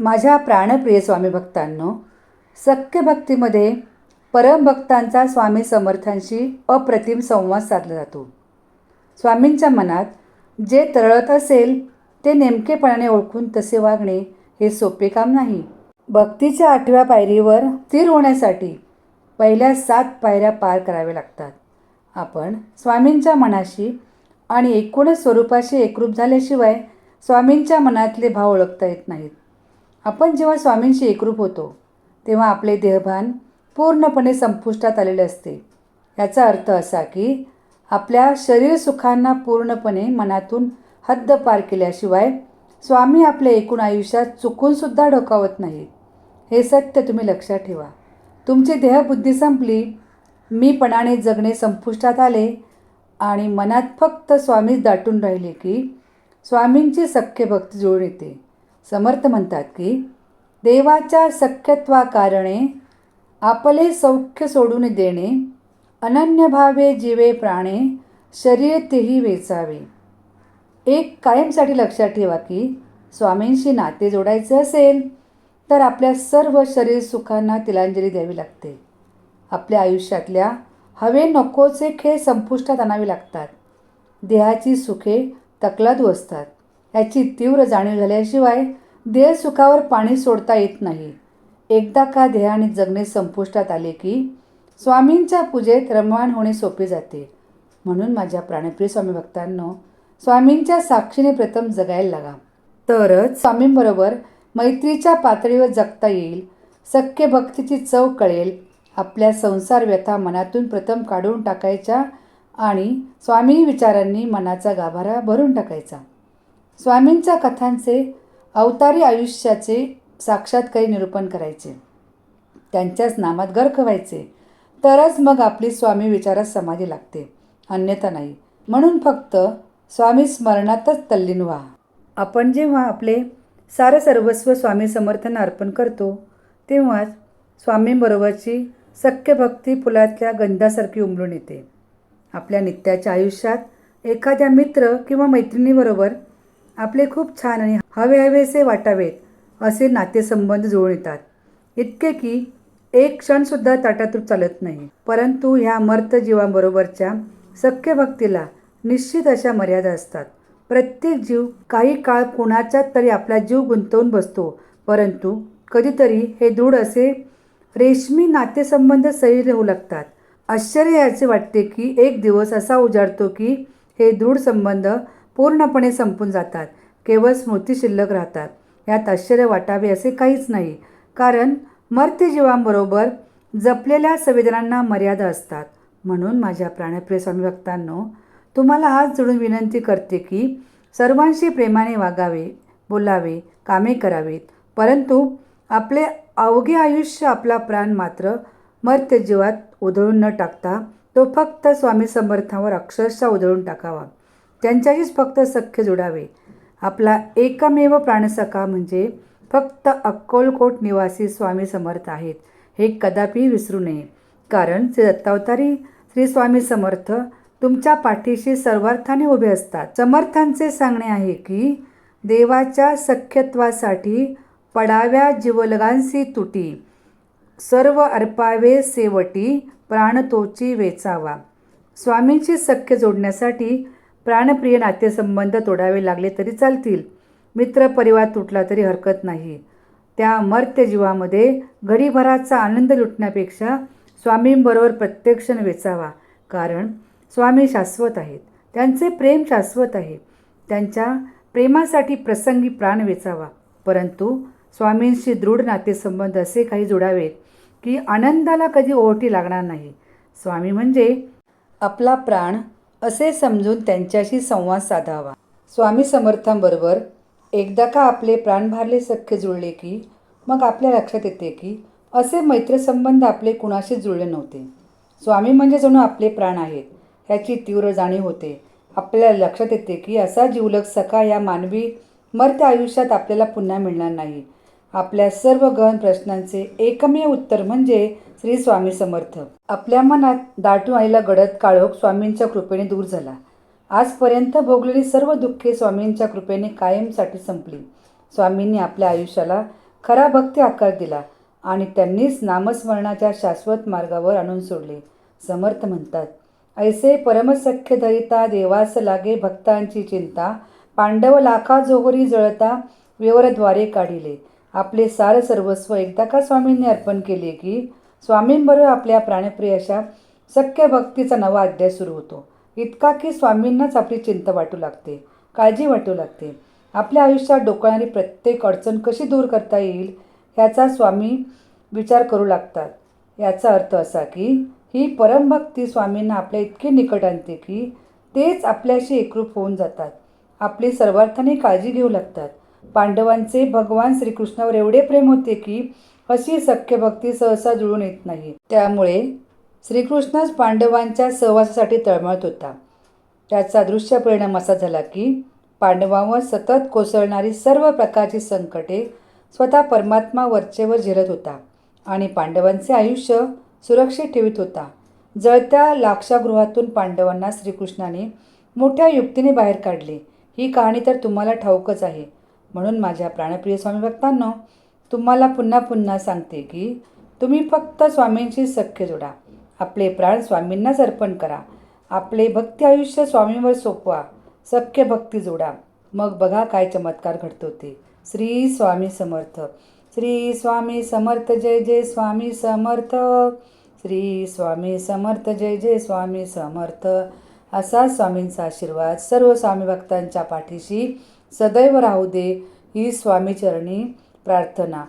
माझ्या प्राणप्रिय स्वामी भक्तांनो सख्य भक्तीमध्ये परमभक्तांचा स्वामी समर्थांशी अप्रतिम संवाद साधला जातो. स्वामींच्या मनात जे तरळत असेल ते नेमकेपणाने ओळखून तसे वागणे हे सोपे काम नाही. भक्तीच्या आठव्या पायरीवर स्थिर होण्यासाठी पहिल्या सात पायऱ्या पार कराव्या लागतात. आपण स्वामींच्या मनाशी आणि एकूणच स्वरूपाशी एकरूप झाल्याशिवाय स्वामींच्या मनातले भाव ओळखता येत नाहीत. आपण जेव्हा स्वामींशी एकरूप होतो तेव्हा आपले देहभान पूर्णपणे संपुष्टात आलेले असते. याचा अर्थ असा की आपल्या शरीर सुखांना पूर्णपणे मनातून हद्द पार केल्याशिवाय स्वामी आपल्या एकूण आयुष्यात चुकूनसुद्धा डोकावत नाही हे सत्य तुम्ही लक्षात ठेवा. तुमची देहबुद्धी संपली मीपणाने जगणे संपुष्टात आले आणि मनात फक्त स्वामीच दाटून राहिले की स्वामींची सख्य भक्ती जुळून येते. समर्थ म्हणतात की देवाच्या सख्यत्वा कारणे आपले सौख्य सोडून देणे अनन्य भावे जीवे प्राणे शरीर तेही वेचावे. एक कायमसाठी लक्षात ठेवा की स्वामींशी नाते जोडायचे असेल तर आपल्या सर्व शरीर सुखांना तिलांजली द्यावी लागते. आपल्या आयुष्यातल्या हवे नकोचे खेळ संपुष्टात आणावे लागतात. देहाची सुखे तकलादू असतात. याची तीव्र जाणीव झाल्याशिवाय देहसुखावर पाणी सोडता येत नाही. एकदा का देहाने जगणे संपुष्टात आले की स्वामींच्या पूजेत रममाण होणे सोपे जाते. म्हणून माझ्या प्राणप्रिय स्वामी भक्तांनो स्वामींच्या साक्षीने प्रथम जगायला लागा. तरच स्वामींबरोबर मैत्रीच्या पातळीवर जगता येईल सख्य भक्तीची चव कळेल आपल्या संसार व्यथा मनातून प्रथम काढून टाकायच्या आणि स्वामी विचारांनी मनाचा गाभारा भरून टाकायचा. स्वामींच्या कथांचे अवतारी आयुष्याचे साक्षात्कारी निरूपण करायचे. त्यांच्याच नामात गर्क व्हायचे तरच मग आपली स्वामी विचारात समाधी लागते. अन्यथा नाही. म्हणून फक्त स्वामी स्मरणातच तल्लीन व्हा. आपण जेव्हा आपले सारं सर्वस्व स्वामी समर्थन अर्पण करतो तेव्हाच स्वामींबरोबरची सख्य भक्ती फुलातल्या गंधासारखी उमलून येते. आपल्या नित्याच्या आयुष्यात एखाद्या मित्र किंवा मैत्रिणीबरोबर आपले खूप छान आणि हवे हवेसे वाटावेत असे नातेसंबंध जुळून येतात. इतके की एक क्षणसुद्धा ताटातूट चालत नाही. परंतु ह्या मर्त जीवांबरोबरच्या सख्य भक्तीला निश्चित अशा मर्यादा असतात. प्रत्येक जीव काही काळ कुणाच्यात तरी आपला जीव गुंतवून बसतो. परंतु कधीतरी हे दृढ असे रेशमी नातेसंबंध सैल होऊ लागतात. आश्चर्य याचे वाटते की एक दिवस असा उजाडतो की हे दृढ संबंध पूर्णपणे संपून जातात. केवळ स्मृती शिल्लक राहतात. यात आश्चर्य वाटावे असे काहीच नाही. कारण मर्त्यजीवांबरोबर जपलेल्या संवेदनांना मर्यादा असतात. म्हणून माझ्या प्राणप्रिय स्वामी भक्तांनो तुम्हाला हात जोडून विनंती करते की सर्वांशी प्रेमाने वागावे बोलावे कामे करावीत. परंतु आपले अवघे आयुष्य आपला प्राण मात्र मर्त्य जीवात उधळून न टाकता तो फक्त स्वामी समर्थावर अक्षरशः उधळून टाकावा. त्यांच्याशीच फक्त सख्य जोडावे. आपला एकमेव प्राणसखा म्हणजे फक्त अक्कलकोट निवासी स्वामी समर्थ आहेत. हे कदापि विसरू नये. कारण श्री दत्तावतारी श्री स्वामी समर्थ तुमच्या पाठीशी सर्वार्थाने उभे असतात. समर्थांचे सांगणे आहे की देवाच्या सख्यत्वासाठी पडाव्या जीवलगांसी तुटी सर्व अर्पावे सेवटी प्राणतोची वेचावा. स्वामींची सख्य जोडण्यासाठी प्राणप्रिय नातेसंबंध तोडावे लागले तरी चालतील. मित्रपरिवार तुटला तरी हरकत नाही. त्या मर्त्य जीवामध्ये घडीभराचा आनंद लुटण्यापेक्षा स्वामींबरोबर प्रत्यक्षण वेचावा. कारण स्वामी शाश्वत आहेत. त्यांचे प्रेम शाश्वत आहे. त्यांच्या प्रेमासाठी प्रसंगी प्राण वेचावा. परंतु स्वामींशी दृढ नातेसंबंध असे काही जोडावेत की आनंदाला कधी ओहोटी लागणार नाही. स्वामी म्हणजे आपला प्राण असे समजून त्यांच्याशी संवाद साधावा. स्वामी समर्थांबरोबर एकदा का आपले प्राण भारले सख्य जुळले की मग आपल्या लक्षात येते की असे मैत्रसंबंध आपले कुणाशी जुळले नव्हते. स्वामी म्हणजे जणू आपले प्राण आहेत. ह्याची तीव्र जाणीव होते. आपल्याला लक्षात येते की असा जीवलग सखा या मानवी मर्त्य आयुष्यात आपल्याला पुन्हा मिळणार नाही. आपल्या सर्व गहन प्रश्नांचे एकमेव उत्तर म्हणजे श्री स्वामी समर्थ. आपल्या मनात दाटून आलेला गडद काळोख स्वामींच्या कृपेने दूर झाला. आजपर्यंत भोगलेली सर्व दुःखे स्वामींच्या कृपेने कायमसाठी संपली. स्वामींनी आपल्या आयुष्याला खरा भक्ती आकार दिला आणि त्यांनीच नामस्मरणाच्या शाश्वत मार्गावर आणून सोडले. समर्थ म्हणतात ऐसे परमसख्य धरिता देवास लागे भक्तांची चिंता पांडव लाखा जोहरी जळता विवरद्वारे काढिले. आपले सार सर्वस्व एकदा का स्वामींनी अर्पण केले की स्वामींबरोबर आपल्या प्राणप्रिय अशा सख्य भक्तीचा नवा अध्याय सुरू होतो. इतका की स्वामींनाच आपली चिंता वाटू लागते काळजी वाटू लागते. आपल्या आयुष्यात डोकावणारी प्रत्येक अडचण कशी दूर करता येईल ह्याचा स्वामी विचार करू लागतात. याचा अर्थ असा की ही परमभक्ती स्वामींना आपल्या इतकी निकट आणते की तेच आपल्याशी एकरूप होऊन जातात. आपली सर्वार्थाने काळजी घेऊ लागतात. पांडवांचे भगवान श्रीकृष्णावर एवढे प्रेम होते की अशी सख्य भक्ती सहसा जुळून येत नाही. त्यामुळे श्रीकृष्णच पांडवांच्या सहवासासाठी तळमळत होता. त्याचा दृश्य परिणाम असा झाला की पांडवांवर सतत कोसळणारी सर्व प्रकारची संकटे स्वतः परमात्मा वरचेवर झिरत होता आणि पांडवांचे आयुष्य सुरक्षित ठेवित होता. जळत्या लाक्षागृहातून पांडवांना श्रीकृष्णाने मोठ्या युक्तीने बाहेर काढले. ही कहाणी तर तुम्हाला ठाऊकच आहे. म्हणून माझ्या प्राणप्रिय स्वामी भक्तांनो तुम्हाला पुन्हा पुन्हा सांगते की तुम्ही फक्त स्वामींशी सख्य जोडा. आपले प्राण स्वामींनाच अर्पण करा. आपले भक्ती आयुष्य स्वामींवर सोपवा. सख्य भक्ती जोडा. मग बघा काय चमत्कार घडतो ते. श्री स्वामी समर्थ. श्री स्वामी समर्थ जय जय स्वामी समर्थ. श्री स्वामी समर्थ जय जय स्वामी समर्थ. असा स्वामींचा आशीर्वाद सर्व स्वामी भक्तांच्या पाठीशी सदैव राहू दे ही स्वामीचरणी प्रार्थना.